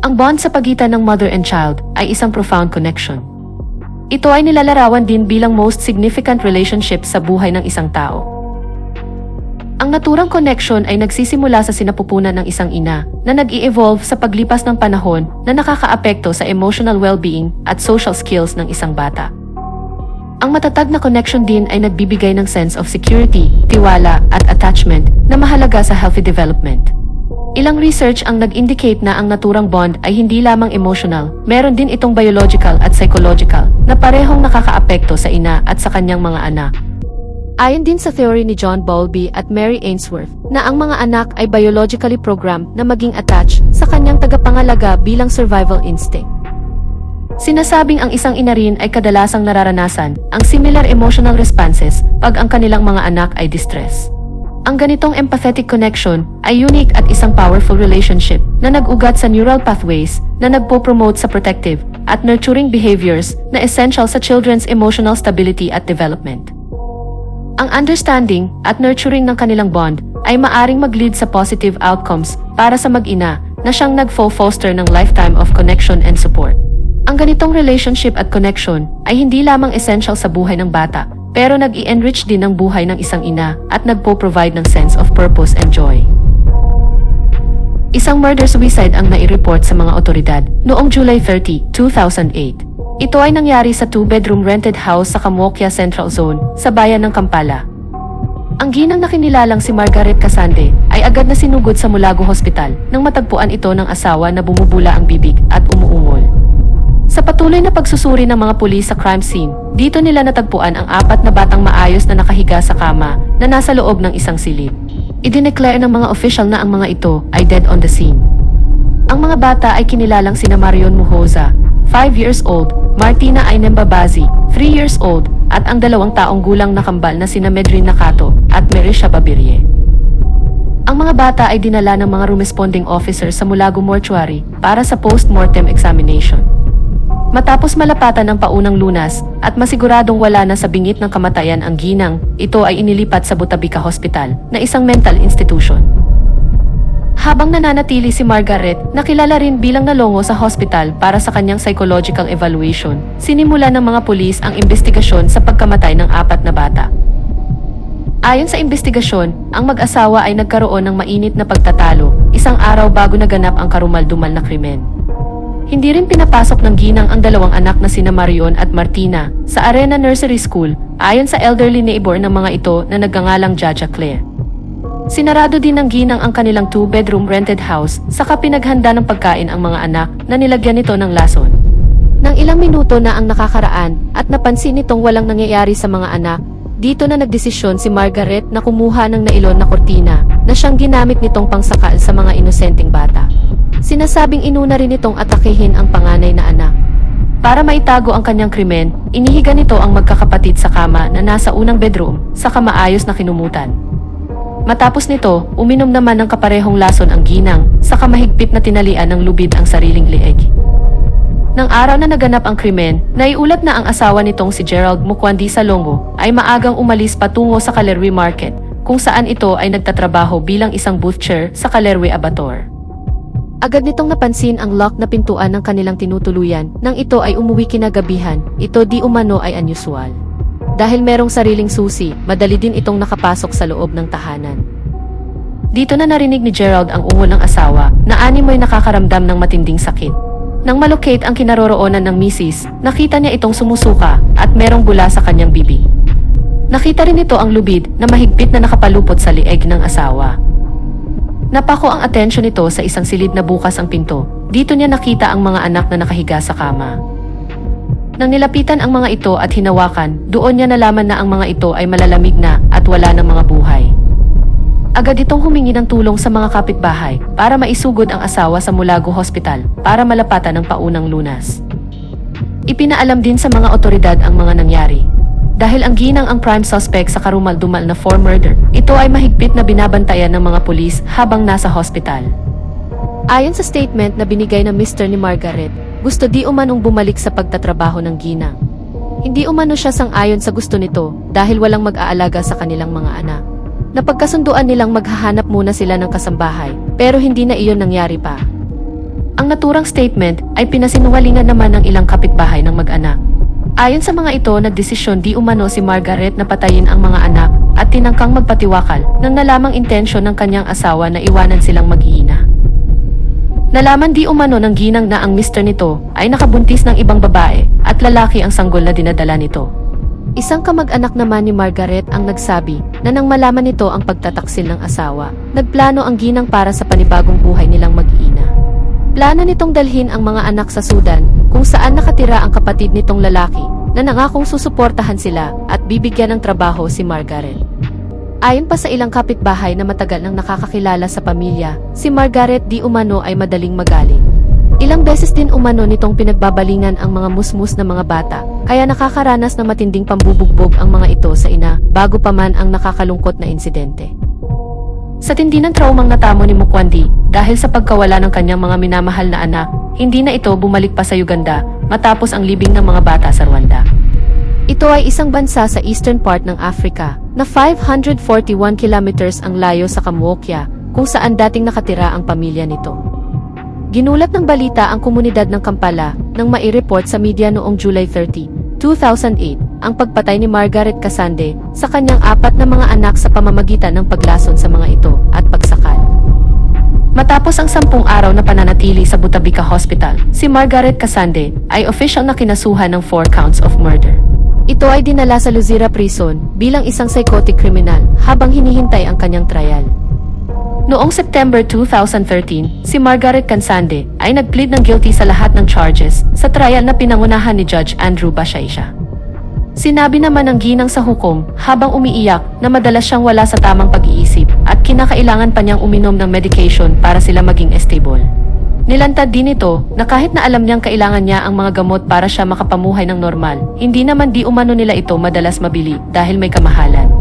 Ang bond sa pagitan ng mother and child ay isang profound connection. Ito ay nilalarawan din bilang most significant relationship sa buhay ng isang tao. Ang naturang connection ay nagsisimula sa sinapupunan ng isang ina na nag-i-evolve sa paglipas ng panahon na nakakaapekto sa emotional well-being at social skills ng isang bata. Ang matatag na connection din ay nagbibigay ng sense of security, tiwala at attachment na mahalaga sa healthy development. Ilang research ang nag-indicate na ang naturang bond ay hindi lamang emotional, meron din itong biological at psychological na parehong nakakaapekto sa ina at sa kanyang mga anak. Ayon din sa theory ni John Bowlby at Mary Ainsworth na ang mga anak ay biologically programmed na maging attached sa kanyang tagapangalaga bilang survival instinct. Sinasabing ang isang ina rin ay kadalasang nararanasan ang similar emotional responses pag ang kanilang mga anak ay distress. Ang ganitong empathetic connection ay unique at isang powerful relationship na nag-ugat sa neural pathways na nagpo-promote sa protective at nurturing behaviors na essential sa children's emotional stability at development. Ang understanding at nurturing ng kanilang bond ay maaring mag-lead sa positive outcomes para sa mag-ina na siyang nagfo-foster ng lifetime of connection and support. Ang ganitong relationship at connection ay hindi lamang essential sa buhay ng bata, pero nag-i-enrich din ang buhay ng isang ina at nagpo-provide ng sense of purpose and joy. Isang murder-suicide ang nai-report sa mga otoridad noong July 30, 2008. Ito ay nangyari sa two-bedroom rented house sa Camoquia Central Zone sa bayan ng Kampala. Ang ginang nakinilalang si Margaret Casande ay agad na sinugod sa Mulago Hospital nang matagpuan ito ng asawa na bumubula ang bibig at umuungol. Sa patuloy na pagsusuri ng mga pulis sa crime scene, dito nila natagpuan ang apat na batang maayos na nakahiga sa kama na nasa loob ng isang silid. Idineclare ng mga official na ang mga ito ay dead on the scene. Ang mga bata ay kinilalang sina Marion Muhoza, 5 years old, Martina Ainem Babazi, 3 years old, at ang dalawang taong gulang na kambal na sina Medrin Nakato at Merisha Babirie. Ang mga bata ay dinala ng mga responding officers sa Mulago Mortuary para sa post-mortem examination. Matapos malapatan ng paunang lunas at masiguradong wala na sa bingit ng kamatayan ang ginang, ito ay inilipat sa Butabika Hospital na isang mental institution. Habang nananatili si Margaret, nakilala rin bilang nalongo sa hospital para sa kanyang psychological evaluation, sinimula ng mga pulis ang investigasyon sa pagkamatay ng apat na bata. Ayon sa investigasyon, ang mag-asawa ay nagkaroon ng mainit na pagtatalo, isang araw bago naganap ang karumal-dumal na krimen. Hindi rin pinapasok ng ginang ang dalawang anak na sina Marion at Martina sa Arena Nursery School ayon sa elderly neighbor ng mga ito na nagngangalang Jaja Claire. Sinarado din ng ginang ang kanilang two-bedroom rented house saka pinaghanda ng pagkain ang mga anak na nilagyan nito ng lason. Nang ilang minuto na ang nakakaraan at napansin nitong walang nangyayari sa mga anak, dito na nagdesisyon si Margaret na kumuha ng nailon na kortina na siyang ginamit nitong pangsakal sa mga inosenteng bata. Sinasabing inuna rin itong atakehin ang panganay na anak. Para maitago ang kanyang krimen, inihiga nito ang magkakapatid sa kama na nasa unang bedroom sa kamaayos na kinumutan. Matapos nito, uminom naman ng kaparehong lason ang ginang, sa kamahigpit na tinalian ng lubid ang sariling leeg. Nang araw na naganap ang krimen, naiulat na ang asawa nitong si Gerald Mukwandi Salongo ay maagang umalis patungo sa Kalerwi Market, kung saan ito ay nagtatrabaho bilang isang butcher sa Kalerwi Abator. Agad nitong napansin ang lock na pintuan ng kanilang tinutuluyan nang ito ay umuwi kinagabihan, ito di umano ay unusual. Dahil merong sariling susi, madali din itong nakapasok sa loob ng tahanan. Dito na narinig ni Gerald ang ungol ng asawa na animoy nakakaramdam ng matinding sakit. Nang malocate ang kinaroroonan ng misis, nakita niya itong sumusuka at merong bula sa kanyang bibig. Nakita rin ito ang lubid na mahigpit na nakapalupot sa lieg ng asawa. Napako ang atensyon nito sa isang silid na bukas ang pinto. Dito niya nakita ang mga anak na nakahiga sa kama. Nang nilapitan ang mga ito at hinawakan, doon niya nalaman na ang mga ito ay malalamig na at wala ng mga buhay. Agad itong humingi ng tulong sa mga kapitbahay para maisugod ang asawa sa Mulago Hospital para malapatan ng paunang lunas. Ipinaalam din sa mga otoridad ang mga nangyari. Dahil ang ginang ang prime suspect sa karumal-dumal na for murder, ito ay mahigpit na binabantayan ng mga pulis habang nasa hospital. Ayon sa statement na binigay ng Mr. ni Margaret, gusto di umanong bumalik sa pagtatrabaho ng ginang. Hindi umano siya sang-ayon sa gusto nito dahil walang mag-aalaga sa kanilang mga anak. Napagkasunduan nilang maghahanap muna sila ng kasambahay, pero hindi na iyon nangyari pa. Ang naturang statement ay pinasinungalingan naman ng ilang kapitbahay ng mag-anak. Ayon sa mga ito, nagdesisyon di umano si Margaret na patayin ang mga anak at tinangkang magpatiwakal nang nalamang intensyon ng kanyang asawa na iwanan silang mag-iina. Nalaman di umano ng ginang na ang mister nito ay nakabuntis ng ibang babae at lalaki ang sanggol na dinadala nito. Isang kamag-anak naman ni Margaret ang nagsabi na nang malaman nito ang pagtataksil ng asawa, nagplano ang ginang para sa panibagong buhay nilang mag-iina. Plano nitong dalhin ang mga anak sa Sudan kung saan nakatira ang kapatid nitong lalaki na nangakong susuportahan sila at bibigyan ng trabaho si Margaret. Ayon pa sa ilang kapitbahay na matagal nang nakakakilala sa pamilya, si Margaret di umano ay madaling magaling. Ilang beses din umano nitong pinagbabalingan ang mga musmus na mga bata, kaya nakakaranas ng matinding pambubugbog ang mga ito sa ina bago pa man ang nakakalungkot na insidente. Sa tindi ng traumang natamo ni Mukwandi dahil sa pagkawala ng kanyang mga minamahal na anak, hindi na ito bumalik pa sa Uganda matapos ang libing ng mga bata sa Rwanda. Ito ay isang bansa sa eastern part ng Africa na 541 kilometers ang layo sa Camuokya kung saan dating nakatira ang pamilya nito. Ginulat ng balita ang komunidad ng Kampala nang mai-report sa media noong July 30, 2008 ang pagpatay ni Margaret Kasande sa kanyang apat na mga anak sa pamamagitan ng paglason sa mga ito at pagsakal. Matapos ang sampung araw na pananatili sa Butabika Hospital, si Margaret Kasande ay official na kinasuhan ng four counts of murder. Ito ay dinala sa Luzira Prison bilang isang psychotic criminal habang hinihintay ang kanyang trial. Noong September 2013, si Margaret Kansande ay nagplead ng guilty sa lahat ng charges sa trial na pinangunahan ni Judge Andrew Bashaisha. Sinabi naman ng ginang sa hukom habang umiiyak na madalas siyang wala sa tamang pag-iisip at kinakailangan pa niyang uminom ng medication para sila maging stable. Nilantad din ito na kahit na alam niyang kailangan niya ang mga gamot para siya makapamuhay ng normal, hindi naman di umano nila ito madalas mabili dahil may kamahalan.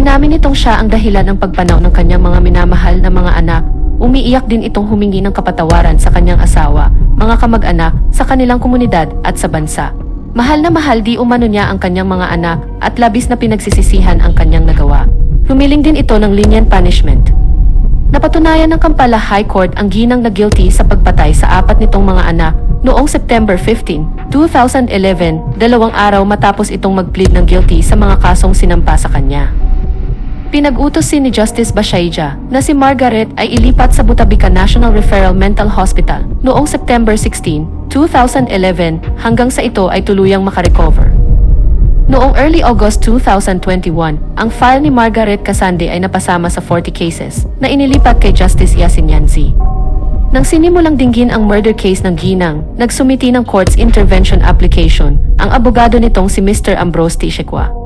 Inamin nitong siya ang dahilan ng pagpanaw ng kanyang mga minamahal na mga anak. Umiiyak din itong humingi ng kapatawaran sa kanyang asawa, mga kamag-anak, sa kanilang komunidad at sa bansa. Mahal na mahal di umano niya ang kanyang mga anak at labis na pinagsisisihan ang kanyang nagawa. Humiling din ito ng lenient punishment. Napatunayan ng Kampala High Court ang ginang na guilty sa pagpatay sa apat nitong mga anak noong September 15, 2011, dalawang araw matapos itong mag-plead ng guilty sa mga kasong sinampa sa kanya. Pinag-utos ni Justice Bashaija na si Margaret ay ilipat sa Butabika National Referral Mental Hospital noong September 16, 2011 hanggang sa ito ay tuluyang makarecover. Noong early August 2021, ang file ni Margaret Kasande ay napasama sa 40 cases na inilipat kay Justice Yasin Yanzi. Nang sinimulang dinggin ang murder case ng Ginang, nagsumiti ng court's intervention application ang abogado nitong si Mr. Ambrose Tishekwa.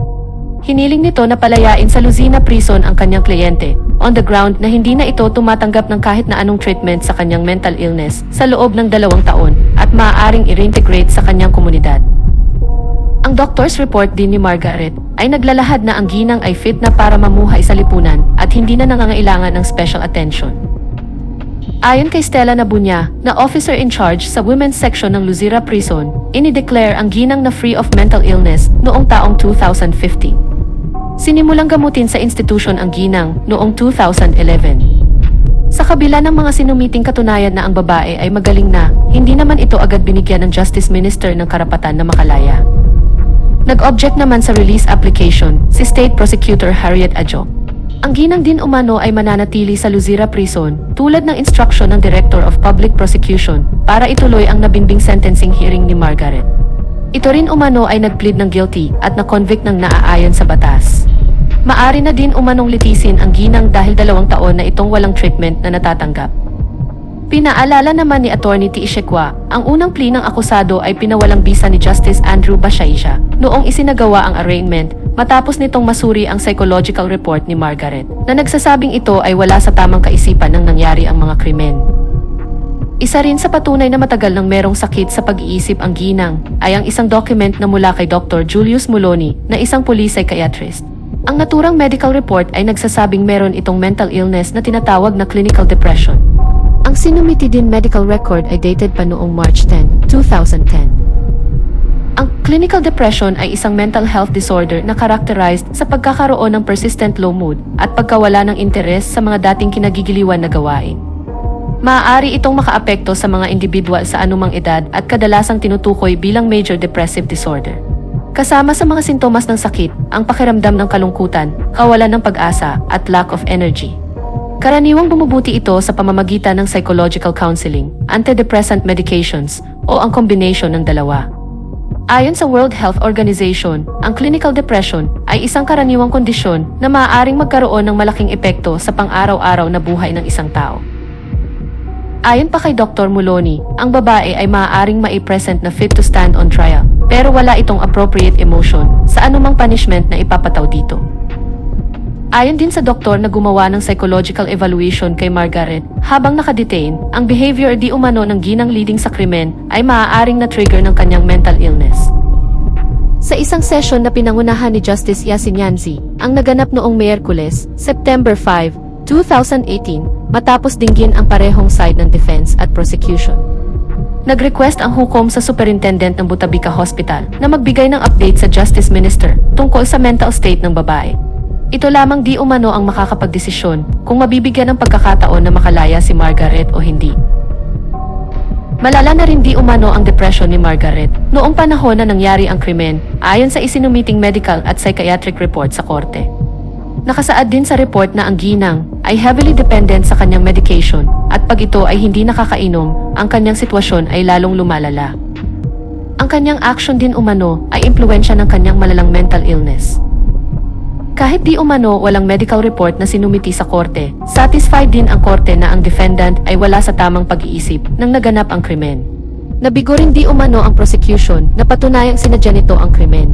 Hiniling nito na palayain sa Luzina Prison ang kanyang kliyente, on the ground na hindi na ito tumatanggap ng kahit na anong treatment sa kanyang mental illness sa loob ng dalawang taon at maaaring i-reintegrate sa kanyang komunidad. Ang doctor's report din ni Margaret ay naglalahad na ang ginang ay fit na para mamuhay sa lipunan at hindi na nangangailangan ng special attention. Ayon kay Stella Nabunya, na officer in charge sa women's section ng Luzira Prison, inideclare ang ginang na free of mental illness noong taong 2015. Sinimulang gamutin sa institusyon ang ginang noong 2011. Sa kabila ng mga sinumiting katunayan na ang babae ay magaling na, hindi naman ito agad binigyan ng Justice Minister ng karapatan na makalaya. Nag-object naman sa release application si State Prosecutor Harriet Adjo. Ang ginang din umano ay mananatili sa Luzira Prison tulad ng instruction ng Director of Public Prosecution para ituloy ang nabinbing sentencing hearing ni Margaret. Ito rin umano ay nagplead ng guilty at na-convict ng naaayon sa batas. Maari na din umanong litisin ang ginang dahil dalawang taon na itong walang treatment na natatanggap. Pinaalala naman ni Attorney T. Ishekwa, ang unang plea ng akusado ay pinawalang bisa ni Justice Andrew Bashaisha noong isinagawa ang arraignment matapos nitong masuri ang psychological report ni Margaret na nagsasabing ito ay wala sa tamang kaisipan nang nangyari ang mga krimen. Isa rin sa patunay na matagal nang merong sakit sa pag-iisip ang ginang ay ang isang document na mula kay Dr. Julius Muloni na isang police psychiatrist. Ang naturang medical report ay nagsasabing meron itong mental illness na tinatawag na clinical depression. Ang sinumiti din medical record ay dated pa noong March 10, 2010. Ang clinical depression ay isang mental health disorder na characterized sa pagkakaroon ng persistent low mood at pagkawala ng interes sa mga dating kinagigiliwan na gawain. Maaari itong makaapekto sa mga individual sa anumang edad at kadalasang tinutukoy bilang major depressive disorder. Kasama sa mga sintomas ng sakit, ang pakiramdam ng kalungkutan, kawalan ng pag-asa, at lack of energy. Karaniwang bumubuti ito sa pamamagitan ng psychological counseling, antidepressant medications, o ang kombinasyon ng dalawa. Ayon sa World Health Organization, ang clinical depression ay isang karaniwang kondisyon na maaaring magkaroon ng malaking epekto sa pang-araw-araw na buhay ng isang tao. Ayon pa kay Dr. Muloni, ang babae ay maaaring mai-present na fit to stand on trial, pero wala itong appropriate emotion sa anumang punishment na ipapataw dito. Ayon din sa doktor na gumawa ng psychological evaluation kay Margaret, habang nakadetain, ang behavior di umano ng ginang leading sa krimen ay maaaring na-trigger ng kanyang mental illness. Sa isang session na pinangunahan ni Justice Yasin Yanzi, ang naganap noong Miyerkules, September 5, 2018, matapos dinggin ang parehong side ng defense at prosecution. Nag-request ang hukom sa superintendent ng Butabika Hospital na magbigay ng update sa Justice Minister tungkol sa mental state ng babae. Ito lamang di umano ang makakapagdesisyon kung mabibigyan ng pagkakataon na makalaya si Margaret o hindi. Malala na rin di umano ang depression ni Margaret noong panahon na nangyari ang krimen ayon sa isinumiting medical at psychiatric report sa korte. Nakasaad din sa report na ang ginang ay heavily dependent sa kanyang medication at pag ito ay hindi nakakainom, ang kanyang sitwasyon ay lalong lumalala. Ang kanyang action din umano ay impluensya ng kanyang malalang mental illness. Kahit di umano walang medical report na sinumiti sa korte, satisfied din ang korte na ang defendant ay wala sa tamang pag-iisip nang naganap ang krimen. Nabigo rin di umano ang prosecution na patunayang sinadya nito ang krimen.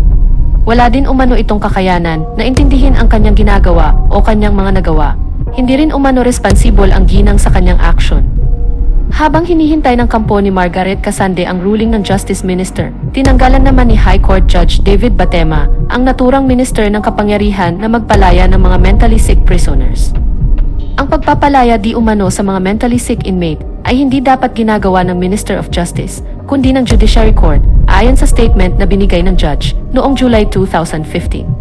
Wala din umano itong kakayanan na intindihin ang kanyang ginagawa o kanyang mga nagawa. Hindi rin umano responsible ang ginang sa kanyang action. Habang hinihintay ng kampo ni Margaret Casande ang ruling ng Justice Minister, tinanggalan naman ni High Court Judge David Batema ang naturang minister ng kapangyarihan na magpalaya ng mga mentally sick prisoners. Ang pagpapalaya di umano sa mga mentally sick inmate ay hindi dapat ginagawa ng Minister of Justice, kundi ng Judiciary Court, ayon sa statement na binigay ng judge noong July 2015.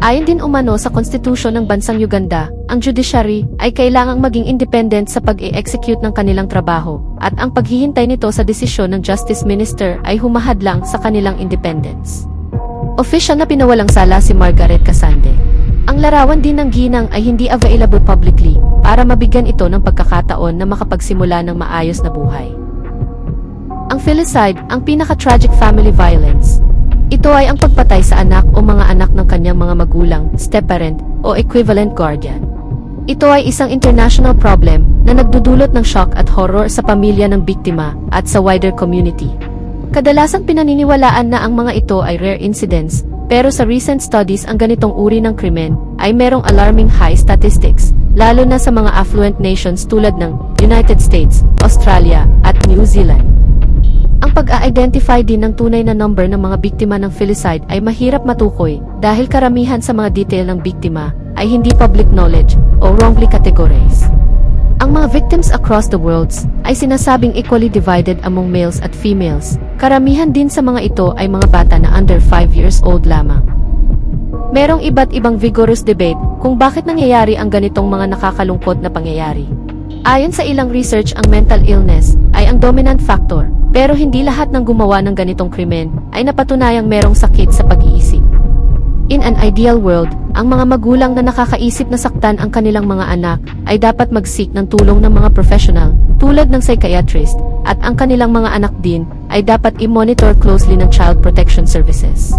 Ayon din umano sa konstitusyon ng bansang Uganda, ang judiciary ay kailangang maging independent sa pag-i-execute ng kanilang trabaho at ang paghihintay nito sa desisyon ng Justice Minister ay humahadlang sa kanilang independence. Official na pinawalang sala si Margaret Casande. Ang larawan din ng ginang ay hindi available publicly para mabigyan ito ng pagkakataon na makapagsimula ng maayos na buhay. Ang filicide, ang pinaka-tragic family violence, ito ay ang pagpatay sa anak o mga anak ng kanyang mga magulang, step-parent, o equivalent guardian. Ito ay isang international problem na nagdudulot ng shock at horror sa pamilya ng biktima at sa wider community. Kadalasang pinaniniwalaan na ang mga ito ay rare incidents, pero sa recent studies ang ganitong uri ng krimen ay merong alarming high statistics, lalo na sa mga affluent nations tulad ng United States, Australia, at New Zealand. Ang pag-a-identify din ng tunay na number ng mga biktima ng filicide ay mahirap matukoy dahil karamihan sa mga detail ng biktima ay hindi public knowledge o wrongly categorized. Ang mga victims across the worlds ay sinasabing equally divided among males at females. Karamihan din sa mga ito ay mga bata na under 5 years old lamang. Merong iba't ibang vigorous debate kung bakit nangyayari ang ganitong mga nakakalungkot na pangyayari. Ayon sa ilang research ang mental illness ay ang dominant factor pero hindi lahat ng gumawa ng ganitong krimen ay napatunayang merong sakit sa pag-iisip. In an ideal world, ang mga magulang na nakakaisip na saktan ang kanilang mga anak ay dapat mag-seek ng tulong ng mga professional tulad ng psychiatrist at ang kanilang mga anak din ay dapat i-monitor closely ng Child Protection Services.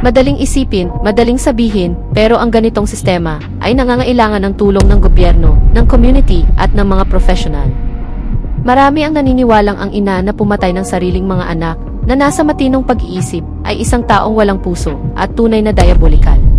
Madaling isipin, madaling sabihin, pero ang ganitong sistema ay nangangailangan ng tulong ng gobyerno, ng community at ng mga professional. Marami ang naniniwalang ang ina na pumatay ng sariling mga anak na nasa matinong pag-iisip ay isang taong walang puso at tunay na diabolikal.